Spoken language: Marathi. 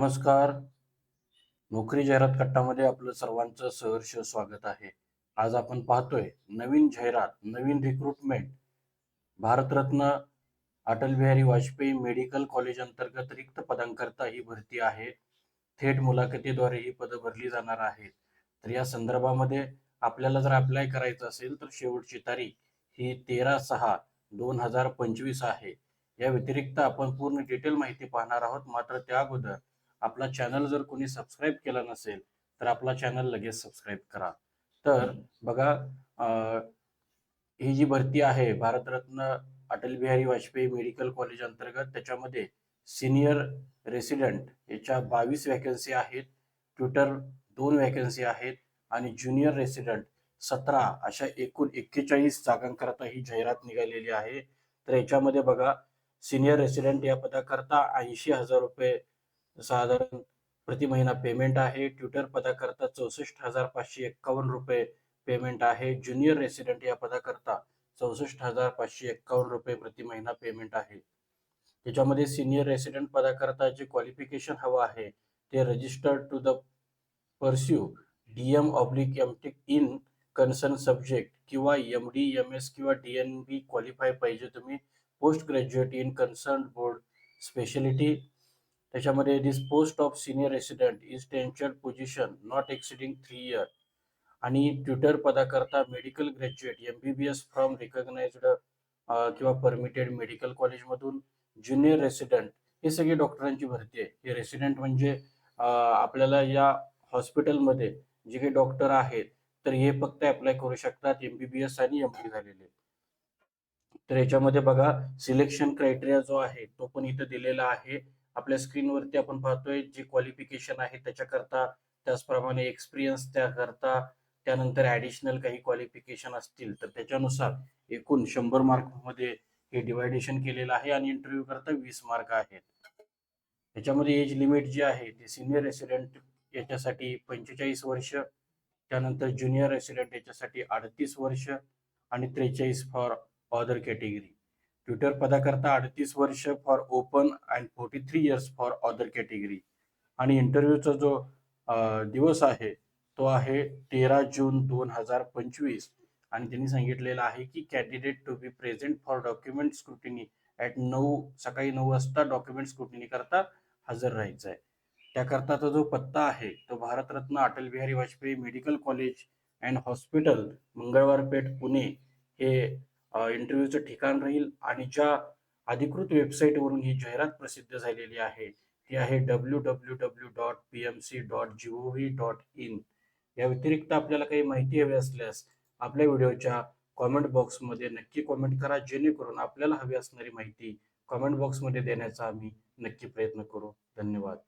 नमस्कार. नोकरी जाहिरात कट्टामध्ये आपलं सर्वांचं सहर्ष स्वागत आहे. आज आपण पाहतोय नवीन जाहिरात नवीन recruitment Bharat Ratna Atal Bihari Vajpayee medical college अंतर्गत रिक्त पदांकरता ही भरती आहे. थेट मुलाखतीद्वारे ही पदं भरली जाणार आहेत. तर या संदर्भामध्ये आपल्याला जर अप्लाय करायचं असेल तर शेवटची तारीख ही तेरा सहा दोन हजार पंचवीस आहे. या व्यतिरिक्त आपण पूर्ण डिटेल माहिती पाहणार आहोत. मात्र त्या अगोदर आपला चॅनल जर कोणी सबस्क्राईब केला नसेल तर आपला चॅनल लगेच सबस्क्राईब करा. तर बघा ही जी भरती आहे भारतरत्न अटल बिहारी वाजपेयी मेडिकल कॉलेज अंतर्गत त्याच्यामध्ये सिनियर रेसिडेंट याच्या बावीस वॅकन्सी आहेत ट्विटर दोन वॅकन्सी आहेत आणि ज्युनियर रेसिडेंट सतरा अशा एकूण एक्केचाळीस जागांकरता ही जाहिरात निघालेली आहे. तर याच्यामध्ये बघा सिनियर रेसिडेंट या पदाकरता ऐंशी हजार रुपये साधारण प्रति महिना पेमेंट आहे. ट्विटर पदाकरता चौसष्ट हजार पाचशे एक्कावन्न रुपये पेमेंट आहे. ज्युनियर रेसिडेंट या पदाकरता चौसष्ट हजार पाचशे एक्कावन्न रुपये प्रति महिना पेमेंट आहे. त्याच्यामध्ये सिनियर रेसिडेंट पदाकरता जे क्वालिफिकेशन हवं आहे ते registered to the pursue D M oblique M tech in concern subject किंवा एम डी एम एस किंवा डी एन बी क्वालिफाय पाहिजे. तुम्ही post graduate in concern board speciality त्याच्यामध्ये this post of senior resident is tension position not exceeding three year आणि Twitter पदाकरता medical graduate M B B S from recognised किंवा परमिटेड मेडिकल कॉलेजमधून ज्युनियर रेसिडेंट हे सगळे डॉक्टरांची भरती आहे. हे रेसिडेंट म्हणजे आपल्याला या हॉस्पिटलमध्ये जे काही डॉक्टर आहेत तर हे फक्त अप्लाय करू शकतात. एम बी बी एस आणि एम डी झालेले. तर याच्यामध्ये बघा सिलेक्शन क्रायटेरिया जो आहे तो पण इथं दिलेला आहे. आपल्या स्क्रीनवरती आपण पाहतोय जे क्वालिफिकेशन आहे त्याच्याकरता त्याचप्रमाणे एक्सपिरियन्स त्याकरता त्यानंतर ऍडिशनल काही क्वालिफिकेशन असतील तर त्याच्यानुसार एकूण शंभर मार्कमध्ये हे डिवायडेशन केलेलं आहे आणि इंटरव्ह्यू करता वीस मार्क आहेत. त्याच्यामध्ये एज लिमिट जी आहे ते सिनियर रेसिडेंट याच्यासाठी पंचेचाळीस वर्ष त्यानंतर ज्युनियर रेसिडेंट याच्यासाठी अडतीस वर्ष आणि त्रेचाळीस फॉर अदर कॅटेगरी ट्विटर पदाकरता अडतीस वर्ष for open and forty three years for other category आणि इंटरव्ह्यूचा जो दिवस आहे तो आहे तेरा जून दोन हजार पंचवीस. आणि त्यांनी सांगितलेलं आहे की candidate to be present for document scrutiny at नऊ सकाळी नऊ वाजता डॉक्युमेंट स्क्रुटिनी करता हजर राहायचं आहे त्याकरताचा जो पत्ता आहे तो Bharat Ratna Atal Bihari Vajpayee medical college and hospital Mangalwar Peth Pune हे इंटरव्ह्यूचं ठिकाण राहील आणि ज्या अधिकृत वेबसाईटवरून ही जाहिरात प्रसिद्ध झालेली आहे ती आहे W W W dot P M C dot G O V dot in या व्यतिरिक्त आपल्याला काही माहिती हवी असल्यास आपल्या व्हिडिओच्या कॉमेंट बॉक्समध्ये नक्की कॉमेंट करा जेणेकरून आपल्याला हवी असणारी माहिती कॉमेंट बॉक्समध्ये देण्याचा आम्ही नक्की प्रयत्न करू. धन्यवाद.